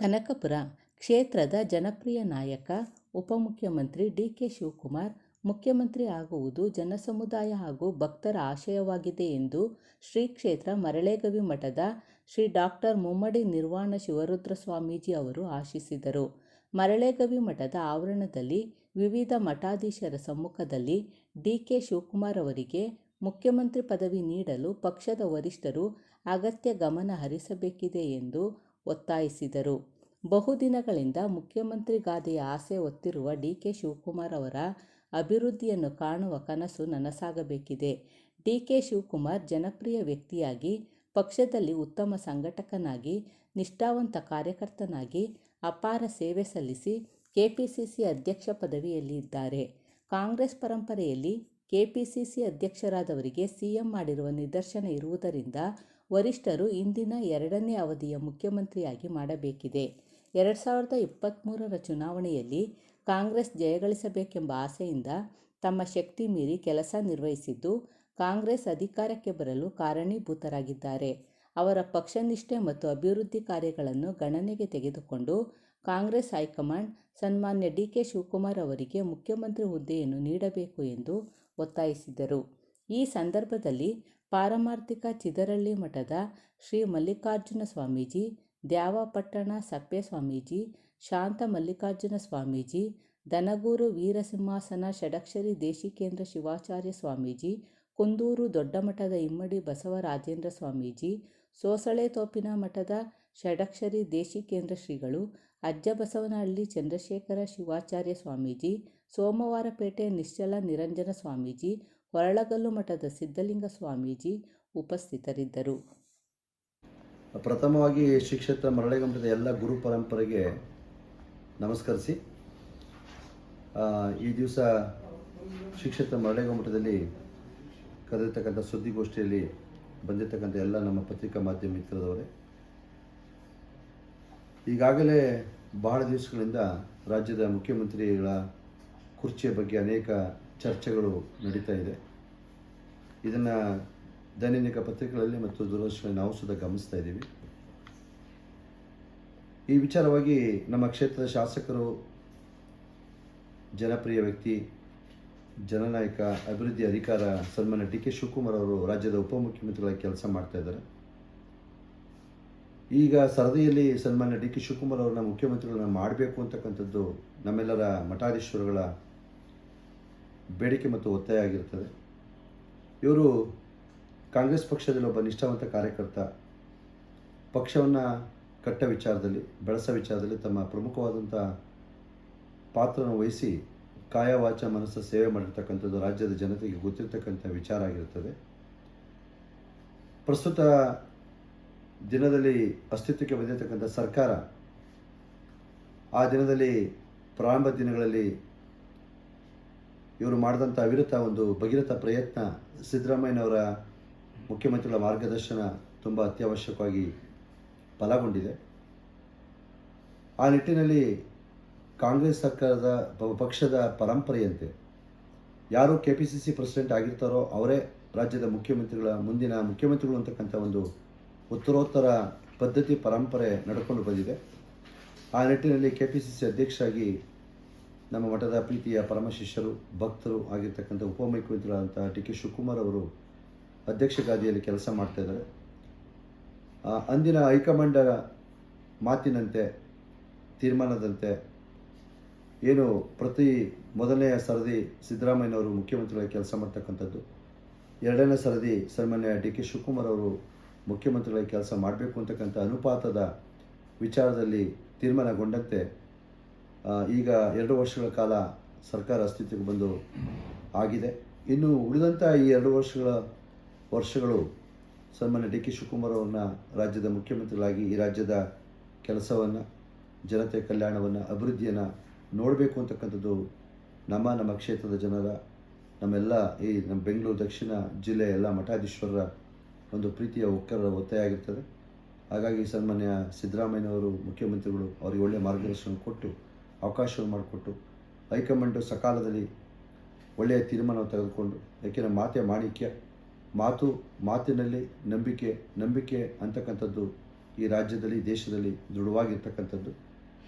ಕನಕಪುರ ಕ್ಷೇತ್ರದ ಜನಪ್ರಿಯ ನಾಯಕ, ಉಪಮುಖ್ಯಮಂತ್ರಿ ಡಿ. ಕೆ. ಶಿವಕುಮಾರ್, ಮುಖ್ಯಮಂತ್ರಿ ಆಗುವುದು ಜನಸಮುದಾಯ ಹಾಗೂ ಭಕ್ತರ ಆಶಯವಾಗಿದೆ ಎಂದು ಶ್ರೀ ಕ್ಷೇತ್ರ ಮರಳೇಗವಿ ಮಠದ ಶ್ರೀ ಡಾಕ್ಟರ್ ಮುಮ್ಮಡಿ ನಿರ್ವಾಣ ಶಿವರುದ್ರ ಸ್ವಾಮೀಜಿ ಅವರು ಆಶಿಸಿದರು. ಮರಳೇಗವಿ ಮಠದ ಆವರಣದಲ್ಲಿ ವಿವಿಧ ಮಠಾಧೀಶರ ಸಮ್ಮುಖದಲ್ಲಿ ಡಿ. ಕೆ. ಶಿವಕುಮಾರ್ ಅವರಿಗೆ ಮುಖ್ಯಮಂತ್ರಿ ಪದವಿ ನೀಡಲು ಪಕ್ಷದ ವರಿಷ್ಠರು ಅಗತ್ಯ ಗಮನ ಹರಿಸಬೇಕಿದೆ ಎಂದು ಒತ್ತಾಯಿಸಿದರು. ಬಹುದಿನಗಳಿಂದ ಮುಖ್ಯಮಂತ್ರಿ ಗಾದೆಯ ಆಸೆ ಹೊತ್ತಿರುವ ಡಿ. ಕೆ. ಶಿವಕುಮಾರ್ ಅವರ ಅಭಿವೃದ್ಧಿಯನ್ನು ಕಾಣುವ ಕನಸು ನನಸಾಗಬೇಕಿದೆ. ಡಿ. ಕೆ. ಶಿವಕುಮಾರ್ ಜನಪ್ರಿಯ ವ್ಯಕ್ತಿಯಾಗಿ, ಪಕ್ಷದಲ್ಲಿ ಉತ್ತಮ ಸಂಘಟಕನಾಗಿ, ನಿಷ್ಠಾವಂತ ಕಾರ್ಯಕರ್ತನಾಗಿ ಅಪಾರ ಸೇವೆ ಸಲ್ಲಿಸಿ ಕೆಪಿಸಿಸಿ ಅಧ್ಯಕ್ಷ ಪದವಿಯಲ್ಲಿ ಇದ್ದಾರೆ. ಕಾಂಗ್ರೆಸ್ ಪರಂಪರೆಯಲ್ಲಿ ಕೆಪಿಸಿಸಿ ಅಧ್ಯಕ್ಷರಾದವರಿಗೆ ಸಿಎಂ ಮಾಡಿರುವ ನಿದರ್ಶನ ಇರುವುದರಿಂದ ವರಿಷ್ಠರು ಇಂದಿನ ಎರಡನೇ ಅವಧಿಯ ಮುಖ್ಯಮಂತ್ರಿಯಾಗಿ ಮಾಡಬೇಕಿದೆ. ಎರಡು ಸಾವಿರದ ಇಪ್ಪತ್ತ್ಮೂರರ ಚುನಾವಣೆಯಲ್ಲಿ ಕಾಂಗ್ರೆಸ್ ಜಯಗಳಿಸಬೇಕೆಂಬ ಆಸೆಯಿಂದ ತಮ್ಮ ಶಕ್ತಿ ಮೀರಿ ಕೆಲಸ ನಿರ್ವಹಿಸಿದ್ದು, ಕಾಂಗ್ರೆಸ್ ಅಧಿಕಾರಕ್ಕೆ ಬರಲು ಕಾರಣೀಭೂತರಾಗಿದ್ದಾರೆ. ಅವರ ಪಕ್ಷನಿಷ್ಠೆ ಮತ್ತು ಅಭಿವೃದ್ಧಿ ಕಾರ್ಯಗಳನ್ನು ಗಣನೆಗೆ ತೆಗೆದುಕೊಂಡು ಕಾಂಗ್ರೆಸ್ ಹೈಕಮಾಂಡ್ ಸನ್ಮಾನ್ಯ ಡಿ. ಕೆ. ಶಿವಕುಮಾರ್ ಅವರಿಗೆ ಮುಖ್ಯಮಂತ್ರಿ ಹುದ್ದೆಯನ್ನು ನೀಡಬೇಕು ಎಂದು ಒತ್ತಾಯಿಸಿದರು. ಈ ಸಂದರ್ಭದಲ್ಲಿ ಪಾರಮಾರ್ಥಿಕ ಚಿದರಳ್ಳಿ ಮಠದ ಶ್ರೀ ಮಲ್ಲಿಕಾರ್ಜುನ ಸ್ವಾಮೀಜಿ, ದ್ಯಾವಪಟ್ಟಣ ಸಪ್ಪೆ ಸ್ವಾಮೀಜಿ, ಶಾಂತ ಮಲ್ಲಿಕಾರ್ಜುನ ಸ್ವಾಮೀಜಿ, ದನಗೂರು ವೀರಸಿಂಹಾಸನ ಷಡಕ್ಷರಿ ದೇಶಿಕೇಂದ್ರ ಶಿವಾಚಾರ್ಯ ಸ್ವಾಮೀಜಿ, ಕುಂದೂರು ದೊಡ್ಡಮಠದ ಇಮ್ಮಡಿ ಬಸವರಾಜೇಂದ್ರ ಸ್ವಾಮೀಜಿ, ಸೋಸಳೆ ತೋಪಿನ ಮಠದ ಷಡಕ್ಷರಿ ದೇಶಿಕೇಂದ್ರ ಶ್ರೀಗಳು, ಅಜ್ಜಬಸವನಹಳ್ಳಿ ಚಂದ್ರಶೇಖರ ಶಿವಾಚಾರ್ಯ ಸ್ವಾಮೀಜಿ, ಸೋಮವಾರಪೇಟೆ ನಿಶ್ಚಲ ನಿರಂಜನ ಸ್ವಾಮೀಜಿ, ಹೊರಳಗಲ್ಲು ಮಠದ ಸಿದ್ಧಲಿಂಗ ಸ್ವಾಮೀಜಿ ಉಪಸ್ಥಿತರಿದ್ದರು. ಪ್ರಥಮವಾಗಿ ಶ್ರೀ ಕ್ಷೇತ್ರ ಮರಳೇಗವಿ ಎಲ್ಲ ಗುರು ಪರಂಪರೆಗೆ ನಮಸ್ಕರಿಸಿ ಈ ದಿವಸ ಶ್ರೀ ಕ್ಷೇತ್ರ ಮರಳೇಗವಿ ಮಠದಲ್ಲಿ ಕರೆದಿರ್ತಕ್ಕಂಥ ಸುದ್ದಿಗೋಷ್ಠಿಯಲ್ಲಿ ಬಂದಿರತಕ್ಕಂಥ ಎಲ್ಲ ನಮ್ಮ ಪತ್ರಿಕಾ ಮಾಧ್ಯಮ ಮಿತ್ರದವರೇ ಈಗಾಗಲೇ ಬಹಳ ದಿವಸಗಳಿಂದ ರಾಜ್ಯದ ಮುಖ್ಯಮಂತ್ರಿಗಳ ಕುರ್ಚಿಯ ಬಗ್ಗೆ ಅನೇಕ ಚರ್ಚೆಗಳು ನಡೀತಾ ಇದೆ. ಇದನ್ನು ದೈನಂದಿನ ಪತ್ರಿಕೆಗಳಲ್ಲಿ ಮತ್ತು ದೂರದರ್ಶನ ನಾವು ಸುದ ಗಮನಿಸ್ತಾ ಇದ್ದೀವಿ. ಈ ವಿಚಾರವಾಗಿ ನಮ್ಮ ಕ್ಷೇತ್ರದ ಶಾಸಕರು ಜನಪ್ರಿಯ ವ್ಯಕ್ತಿ, ಜನನಾಯಕ, ಅಭಿವೃದ್ಧಿ ಅಧಿಕಾರ ಸನ್ಮಾನ್ಯ ಡಿ ಕೆ ಶಿವಕುಮಾರ್ ಅವರು ರಾಜ್ಯದ ಉಪಮುಖ್ಯಮಂತ್ರಿಗಳಾಗಿ ಕೆಲಸ ಮಾಡ್ತಾ ಇದ್ದಾರೆ. ಈಗ ಸರದಿಯಲ್ಲಿ ಸನ್ಮಾನ್ಯ ಡಿ ಕೆ ಶಿವಕುಮಾರ್ ಅವರನ್ನ ಮುಖ್ಯಮಂತ್ರಿಗಳನ್ನ ಮಾಡಬೇಕು ಅಂತಕ್ಕಂಥದ್ದು ನಮ್ಮೆಲ್ಲರ ಮಠಾಧೀಶ್ವರಗಳ ಬೇಡಿಕೆ ಮತ್ತು ಒತ್ತಾಯ ಆಗಿರುತ್ತದೆ. ಇವರು ಕಾಂಗ್ರೆಸ್ ಪಕ್ಷದಲ್ಲಿ ಒಬ್ಬ ನಿಷ್ಠಾವಂತ ಕಾರ್ಯಕರ್ತ. ಪಕ್ಷವನ್ನು ಕಟ್ಟ ವಿಚಾರದಲ್ಲಿ, ಬೆಳೆಸೋ ವಿಚಾರದಲ್ಲಿ ತಮ್ಮ ಪ್ರಮುಖವಾದಂಥ ಪಾತ್ರವನ್ನು ವಹಿಸಿ ಕಾಯವಾಚ ಮನಸ್ಸು ಸೇವೆ ಮಾಡಿರ್ತಕ್ಕಂಥದ್ದು ರಾಜ್ಯದ ಜನತೆಗೆ ಗೊತ್ತಿರ್ತಕ್ಕಂಥ ವಿಚಾರ ಆಗಿರುತ್ತದೆ. ಪ್ರಸ್ತುತ ದಿನದಲ್ಲಿ ಅಸ್ತಿತ್ವಕ್ಕೆ ಬಂದಿರತಕ್ಕಂಥ ಸರ್ಕಾರ ಆ ದಿನದಲ್ಲಿ ಪ್ರಾರಂಭ ದಿನಗಳಲ್ಲಿ ಇವರು ಮಾಡಿದಂಥ ಅವಿರತ ಒಂದು ಭಗೀರಥ ಪ್ರಯತ್ನ ಸಿದ್ದರಾಮಯ್ಯನವರ ಮುಖ್ಯಮಂತ್ರಿಗಳ ಮಾರ್ಗದರ್ಶನ ತುಂಬ ಅತ್ಯವಶ್ಯಕವಾಗಿ ಫಲಗೊಂಡಿದೆ. ಆ ನಿಟ್ಟಿನಲ್ಲಿ ಕಾಂಗ್ರೆಸ್ ಸರ್ಕಾರದ ಪಕ್ಷದ ಪರಂಪರೆಯಂತೆ ಯಾರು K P C C president ಆಗಿರ್ತಾರೋ ಅವರೇ ರಾಜ್ಯದ ಮುಖ್ಯಮಂತ್ರಿಗಳ, ಮುಂದಿನ ಮುಖ್ಯಮಂತ್ರಿಗಳು ಅಂತಕ್ಕಂಥ ಒಂದು ಉತ್ತರೋತ್ತರ ಪದ್ಧತಿ ಪರಂಪರೆ ನಡ್ಕೊಂಡು ಬಂದಿದೆ. ಆ ನಿಟ್ಟಿನಲ್ಲಿ ಕೆ ಪಿ ಸಿ ಸಿ ಅಧ್ಯಕ್ಷರಾಗಿ ನಮ್ಮ ಮಠದ ಪ್ರೀತಿಯ ಪರಮಶಿಷ್ಯರು ಭಕ್ತರು ಆಗಿರ್ತಕ್ಕಂಥ ಉಪಮುಖ್ಯಮಂತ್ರಿಗಳಾದಂಥ ಟಿ. ಕೆ. ಶಿವಕುಮಾರ್ ಅವರು ಅಧ್ಯಕ್ಷ ಗಾದಿಯಲ್ಲಿ ಕೆಲಸ ಮಾಡ್ತಾ ಇದ್ದಾರೆ. ಆ, ಅಂದಿನ ಹೈಕಮಾಂಡ್ ಮಾತಿನಂತೆ ತೀರ್ಮಾನದಂತೆ ಏನು ಪ್ರತಿ ಮೊದಲನೆಯ ಸರದಿ ಸಿದ್ದರಾಮಯ್ಯನವರು ಮುಖ್ಯಮಂತ್ರಿಗಳಾಗಿ ಕೆಲಸ ಮಾಡ್ತಕ್ಕಂಥದ್ದು ಎರಡನೇ ಸರದಿ ಸನ್ಮಾನ್ಯ ಡಿ ಕೆ. ಶಿವಕುಮಾರ್ ಅವರು ಮುಖ್ಯಮಂತ್ರಿಗಳಾಗಿ ಕೆಲಸ ಮಾಡಬೇಕು ಅಂತಕ್ಕಂಥ ಅನುಪಾತದ ವಿಚಾರದಲ್ಲಿ ತೀರ್ಮಾನಗೊಂಡಂತೆ ಈಗ ಎರಡು ವರ್ಷಗಳ ಕಾಲ ಸರ್ಕಾರ ಅಸ್ತಿತ್ವಕ್ಕೆ ಬಂದು ಆಗಿದೆ. ಇನ್ನು ಉಳಿದಂಥ ಈ ಎರಡು ವರ್ಷಗಳ ವರ್ಷಗಳು ಸನ್ಮಾನ್ಯ ಡಿ ಕೆ ಶಿವಕುಮಾರ್ ಅವ್ರನ್ನ ರಾಜ್ಯದ ಮುಖ್ಯಮಂತ್ರಿಗಳಾಗಿ ಈ ರಾಜ್ಯದ ಕೆಲಸವನ್ನು, ಜನತೆ ಕಲ್ಯಾಣವನ್ನು, ಅಭಿವೃದ್ಧಿಯನ್ನು ನೋಡಬೇಕು ಅಂತಕ್ಕಂಥದ್ದು ನಮ್ಮ ನಮ್ಮ ಕ್ಷೇತ್ರದ ಜನರ, ನಮ್ಮೆಲ್ಲ ಈ ನಮ್ಮ ಬೆಂಗಳೂರು ದಕ್ಷಿಣ ಜಿಲ್ಲೆ ಎಲ್ಲ ಮಠಾಧೀಶ್ವರರ ಒಂದು ಪ್ರೀತಿಯ ಒಕ್ಕರ ಒತ್ತಾಯ ಆಗಿರ್ತದೆ ಹಾಗಾಗಿ ಸನ್ಮಾನ್ಯ ಸಿದ್ದರಾಮಯ್ಯನವರು ಮುಖ್ಯಮಂತ್ರಿಗಳು ಅವರಿಗೆ ಒಳ್ಳೆಯ ಮಾರ್ಗದರ್ಶನ ಕೊಟ್ಟು ಅವಕಾಶವನ್ನು ಮಾಡಿಕೊಟ್ಟು ಹೈಕಮಾಂಡು ಸಕಾಲದಲ್ಲಿ ಒಳ್ಳೆಯ ತೀರ್ಮಾನವನ್ನು ತೆಗೆದುಕೊಂಡು ಯಾಕೆಂದರೆ ಮಾತೆ ಮಾಣಿಕ್ಯ, ಮಾತು, ಮಾತಿನಲ್ಲಿ ನಂಬಿಕೆ ನಂಬಿಕೆ ಅಂತಕ್ಕಂಥದ್ದು ಈ ರಾಜ್ಯದಲ್ಲಿ ದೇಶದಲ್ಲಿ ದೃಢವಾಗಿರ್ತಕ್ಕಂಥದ್ದು.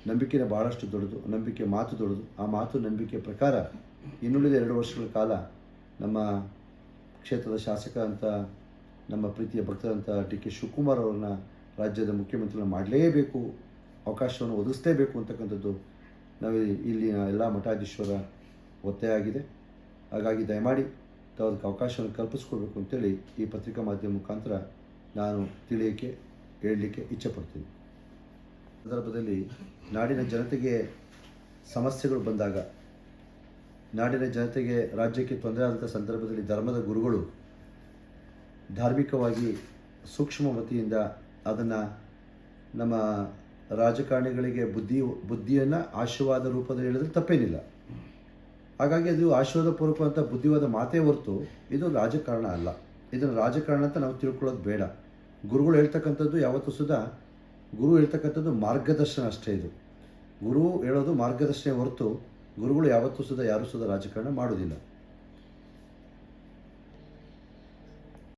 ನಂಬಿಕೆನೇ ಭಾಳಷ್ಟು ದೊಡ್ಡದು, ನಂಬಿಕೆ ಮಾತು ದೊಡ್ಡದು. ಆ ಮಾತು ನಂಬಿಕೆ ಪ್ರಕಾರ ಇನ್ನುಳಿದ ಎರಡು ವರ್ಷಗಳ ಕಾಲ ನಮ್ಮ ಕ್ಷೇತ್ರದ ಶಾಸಕ ಅಂತ, ನಮ್ಮ ಪ್ರೀತಿಯ ಭಕ್ತರಂತ ಡಿ ಕೆ ಶಿವಕುಮಾರ್ ಅವರನ್ನ ರಾಜ್ಯದ ಮುಖ್ಯಮಂತ್ರಿಗಳನ್ನ ಮಾಡಲೇಬೇಕು, ಅವಕಾಶವನ್ನು ಒದಗಿಸಲೇಬೇಕು ಅಂತಕ್ಕಂಥದ್ದು ನಾವು ಇಲ್ಲಿನ ಎಲ್ಲ ಮಠಾಧೀಶ್ವರ ಒತ್ತೆಯಾಗಿದೆ. ಹಾಗಾಗಿ ದಯಮಾಡಿ ತಾವದಕ್ಕೆ ಅವಕಾಶವನ್ನು ಕಲ್ಪಿಸ್ಕೊಡ್ಬೇಕು ಅಂತೇಳಿ ಈ ಪತ್ರಿಕಾ ಮಾಧ್ಯಮ ಮುಖಾಂತರ ನಾನು ತಿಳಿಯೋಕ್ಕೆ, ಹೇಳಲಿಕ್ಕೆ ಇಚ್ಛೆಪಡ್ತೀನಿ. ಸಂದರ್ಭದಲ್ಲಿ ನಾಡಿನ ಜನತೆಗೆ ಸಮಸ್ಯೆಗಳು ಬಂದಾಗ, ನಾಡಿನ ಜನತೆಗೆ ರಾಜ್ಯಕ್ಕೆ ತೊಂದರೆ ಆದಂಥ ಸಂದರ್ಭದಲ್ಲಿ ಧರ್ಮದ ಗುರುಗಳು ಧಾರ್ಮಿಕವಾಗಿ ಸೂಕ್ಷ್ಮ ವತಿಯಿಂದ ಅದನ್ನು ನಮ್ಮ ರಾಜಕಾರಣಿಗಳಿಗೆ ಬುದ್ಧಿ, ಬುದ್ಧಿಯನ್ನು ಆಶೀರ್ವಾದ ರೂಪದಲ್ಲಿ ಹೇಳಿದ್ರೆ ತಪ್ಪೇನಿಲ್ಲ. ಹಾಗಾಗಿ ಅದು ಆಶೀರ್ವಾದಪೂರ್ವಕ ಅಂತ ಬುದ್ಧಿವಾದ ಮಾತೇ ಹೊರತು ಇದು ರಾಜಕಾರಣ ಅಲ್ಲ. ಇದನ್ನು ರಾಜಕಾರಣ ಅಂತ ನಾವು ತಿಳ್ಕೊಳ್ಳೋದು ಬೇಡ. ಗುರುಗಳು ಹೇಳ್ತಕ್ಕಂಥದ್ದು ಯಾವತ್ತೂ ಸುಧಾ ಗುರು ಹೇಳ್ತಕ್ಕಂಥದ್ದು ಮಾರ್ಗದರ್ಶನ ಅಷ್ಟೇ ಇದು. ಗುರು ಹೇಳೋದು ಮಾರ್ಗದರ್ಶನ ಹೊರತು ಗುರುಗಳು ಯಾವತ್ತೂ ಸುಧಾ ಯಾರೂ ಸುಧಾ ರಾಜಕಾರಣ ಮಾಡೋದಿಲ್ಲ.